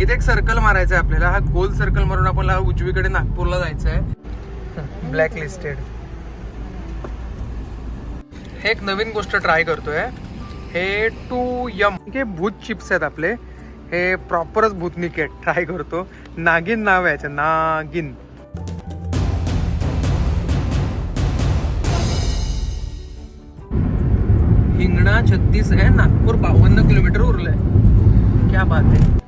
इथे एक सर्कल मारायचा आहे आपल्याला. हा गोल सर्कल मारून आपल्याला उजवीकडे नागपूरला जायचं आहे ब्लॅक लिस्टेड हे एक नवीन गोष्ट ट्राय करतोय. हे टू यम हे भूत चिप्स आहेत आपले. हे प्रॉपरच भूतनिकेट ट्राय करतो. नागिन नाव आहे याचं. नागिन. हिंगणा छत्तीस आहे. नागपूर बावन्न किलोमीटर उरलंय. क्या बात आहे.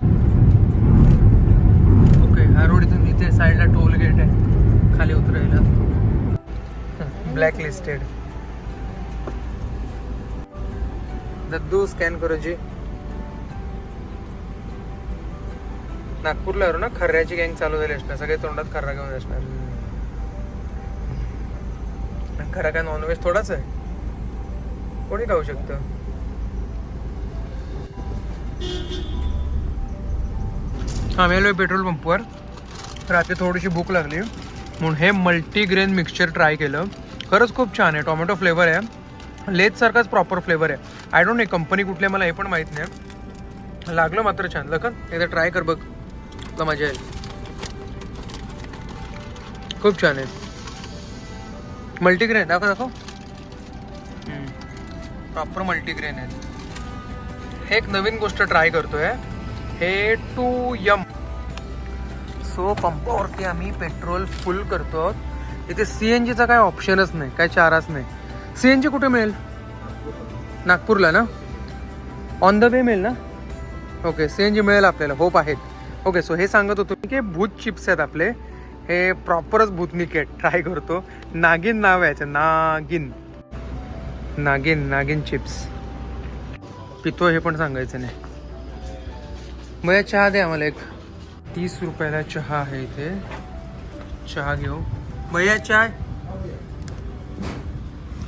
रोड इथून इथे साईडला टोल गेट आहे. खाली उतरायला. ब्लॅक लिस्टेड दद्दू स्कॅन करो जी नागपूरला ना खर्ऱ्याची गँग चालू झाली असणार. सगळे तोंडात खर्रा घेऊन असणार. आणि खरा काय नॉनव्हेज थोडाच आहे? कोणी खाऊ शकतं? आम्ही आलोय पेट्रोल पंपवर रात्री थोडीशी भूक लागली. म्हणून हे मल्टीग्रेन मिक्सचर ट्राय केलं. खरंच खूप छान आहे टोमॅटो फ्लेवर आहे. लेजसारखाच प्रॉपर फ्लेवर आहे. आय डोंट नो कंपनी कुठली आहे मला हे पण माहीत नाही. लागलं मात्र छान. लखन एकदा ट्राय कर बघ. तुला मजा येईल. खूप छान आहे. मल्टीग्रेन दाखव दाखव. प्रॉपर मल्टीग्रेन आहे. हे एक नवीन गोष्ट ट्राय करतोय. हे टू यम सो पंपावरती आम्ही पेट्रोल फुल करतो. इथे सी एन जीचा काय ऑप्शनच नाही काय चाराच नाही. सी एन जी कुठे मिळेल? नागपूरला ना? ऑन द वे मिळेल ना? ओके सी एन जी मिळेल आपल्याला होप आहेत ओके सो हे सांगत होतो मी की भूत चिप्स आहेत आपले. हे प्रॉपरच भूतनिकेट ट्राय करतो. नागिन नाव आहे याचं नागिन. नागिन नागिन चिप्स. पितो हे पण सांगायचं नाही. मग चहा दे आम्हाला एक. तीस रुपयाला चहा आहे इथे. चहा घेऊ. भैया चाय?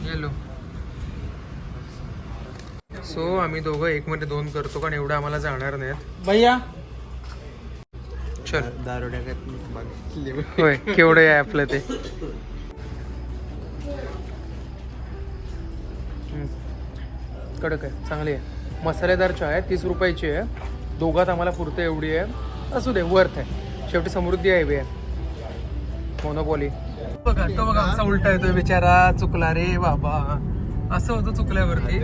येलो. सो आम्ही दोघं एक मध्ये दोन करतो कारण एवढं आम्हाला जाणार नाहीत. भैया? चल. दारोड्या होय केवढं आहे आपलं ते. कडक आहे चांगली आहे. मसालेदार चहा आहे तीस रुपयाची आहे. दोघात आम्हाला पुरते एवढी आहे. असू दे वर्थ आहे. शेवटी समृद्धी आहे बे मोनोपॉली बघा तो बघा असा उलटा येतोय बिचारा चुकला रे बाबा. असं होतं चुकल्यावरती.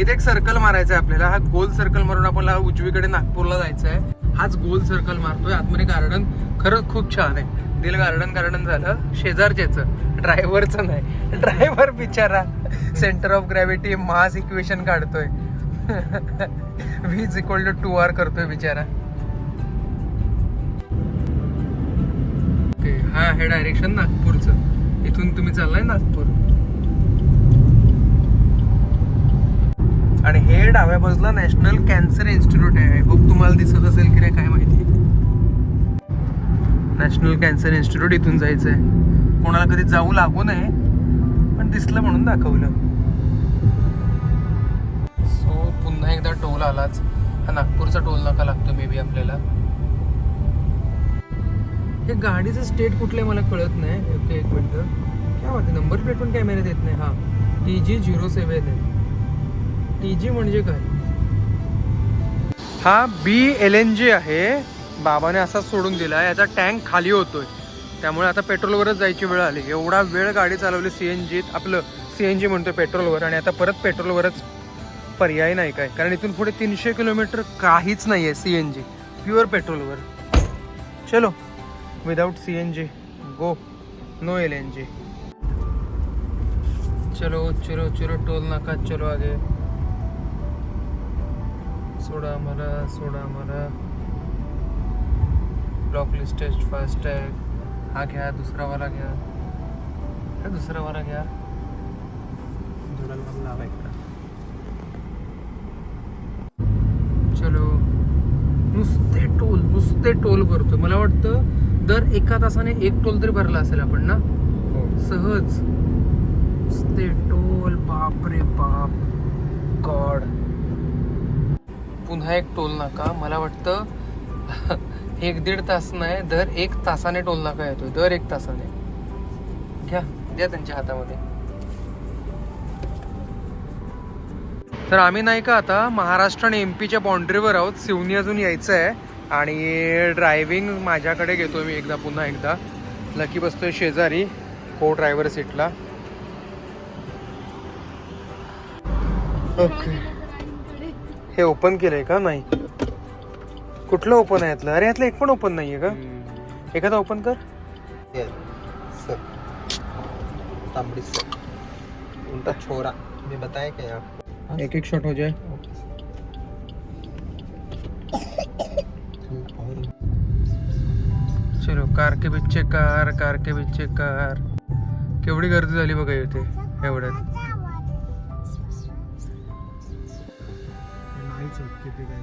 इथे एक सर्कल मारायचा आहे आपल्याला. हा गोल सर्कल मारून आपल्याला उजवीकडे नागपूरला जायचं आहे हाच गोल सर्कल मारतोय. आतमध्ये गार्डन खरंच खूप छान आहे. दिल गार्डन गार्डन झालं. शेजारच्याच. ड्रायव्हरचं नाही. ड्रायव्हर बिचारा centre of gravity mass equation काढतोय. व्हीज इक्वल टू टू आर करतोय बिचारा. हा हे डायरेक्शन नागपूरचं. इथून तुम्ही चाललाय नागपूर. आणि हे डाव्या बाजूला नॅशनल कॅन्सर इन्स्टिट्यूट आहे. होप तुम्हाला दिसत असेल की नाही काय माहिती. नॅशनल कॅन्सर इन्स्टिट्यूट इथून जायचं आहे कोणाला कधी जाऊ लागू नये पण दिसलं म्हणून दाखवलं. सो पुन्हा एकदा टोल आलाच. हा नागपूरचा टोल नाका लागतो मे बी आपल्याला. हे गाडीचं स्टेट कुठलं आहे मला कळत नाही. ओके एक मिनटं. काय वाटतं नंबर प्लेट पण कॅमेऱ्यात येत नाही. हा. टी जी झिरो सेवन आहे. टी जी म्हणजे काय? हा बी एल एन जी आहे. बाबाने असा सोडून दिला. याचा टँक खाली होतोय. त्यामुळे आता पेट्रोलवरच जायची वेळ आली. एवढा वेळ गाडी चालवली सी एन जीत आपलं सी एन जी म्हणतोय पेट्रोलवर आणि आता परत पेट्रोलवरच पर्याय नाही काय. कारण इथून पुढे तीनशे किलोमीटर काहीच नाही आहे सी एन जी प्युअर पेट्रोलवर चलो. Without C N G go no L N G चलो चलो चलो टोल नाका चलो आगे. सोडा मला सोडा मला ब्लॉक लिस्टेस्ट फास्ट टॅग हा. घ्या दुसरा वाला घ्या. हा दुसरा वाला घ्या. चलो. नुसते टोल नुसते टोल करतो मला वाटतं दर एका तासाने एक टोल तरी भरला असेल आपण ना? सहज. नुसते टोल बाप रे बाप. गॉड. पुन्हा एक टोल नाका. मला वाटतं एक दीड तास नाही दर एक तासाने टोल नाका येतोय. दर एक तासाने. घ्या द्या त्यांच्या हातामध्ये. तर आम्ही नाही का आता महाराष्ट्र आणि एम पीच्या बाउंड्रीवर आहोत. सिवनी अजून यायचं आहे आणि ड्रायव्हिंग माझ्याकडे घेतो मी एकदा पुन्हा एकदा. लकी बसतोय शेजारी को ड्रायव्हर सीटला ओके हे ओपन केलंय का? नाही. कुठलं ओपन आहे यातलं? अरे यातलं एक पण ओपन नाहीये का? एखादा ओपन कर. सर छोरा? मैं बताया क्या आपको एक एक शॉट हो जाए चलो कार के बिच्चे कार कार के बिच्चे कार. केवढी गर्दी झाली बघा इथे एवढ्यात. नाहीच होत किती काय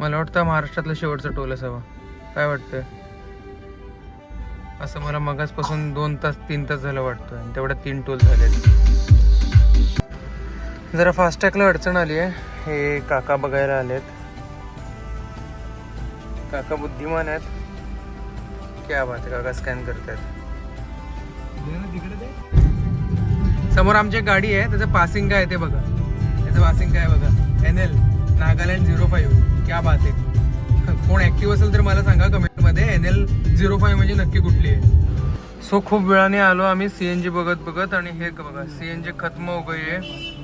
मला वाटतं महाराष्ट्रातलं शेवटचं टोल असावं. काय वाटतं असं मला मगासपासून दोन तास तीन तास झालं वाटतं आणि तेवढ्यात तीन टोल झालेत. जरा फास्टॅगला अडचण आली आहे हे काका बघायला आलेत. काका बुद्धिमान आहेत. क्या बात आहे काका स्कॅन करतायत. समोर आमची एक गाडी आहे त्याचं पासिंग काय आहे ते बघा. त्याचं पासिंग काय आहे बघा. N L Nagaland zero five क्या बात आहे. कोण ऍक्टिव्ह असेल तर मला सांगा कमेंटमध्ये. एन एल झिरो फाईव्ह म्हणजे नक्की कुठली आहे? सो खूप वेळाने आलो आम्ही सीएनजी बघत बघत आणि हे बघा सीएनजी खत्म हो गई आहे.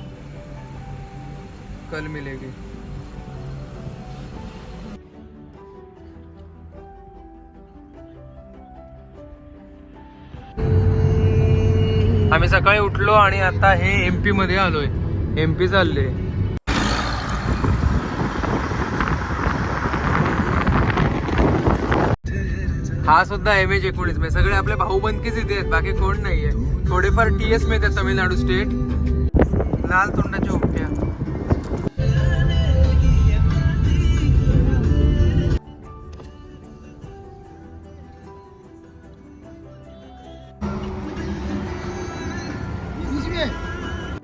कल मिलेगी। आम्ही सकाळी उठलो आणि आता हे एमपी मध्ये आलोय. एमपी चालले. हा सुद्धा एम एच एकोणीस. म्हणजे सगळे आपले भाऊबंदकीच इथे आहेत बाकी कोण नाहीये. थोडेफार टी एस मिळतात तमिळनाडू स्टेट लाल तोंडाच्या उपट्या.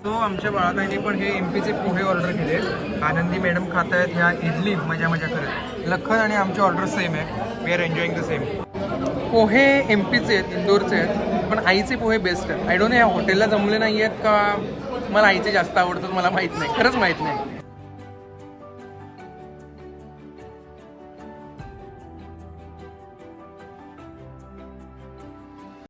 तो आमच्या बाळाबाईंनी पण हे एमपीचे पोहे ऑर्डर केले. आनंदी मॅडम खात आहेत ह्या इडली मजा मजा करत. लखन आणि आमची ऑर्डर सेम आहे we are enjoying the same pohe M पीचे आहेत इंदोरचे आहेत पण आईचे पोहे बेस्ट आहेत. आय डोंट या हॉटेलला जमले नाही आहेत का? मला आईचे जास्त आवडतात मला माहीत नाही. खरंच माहीत नाही.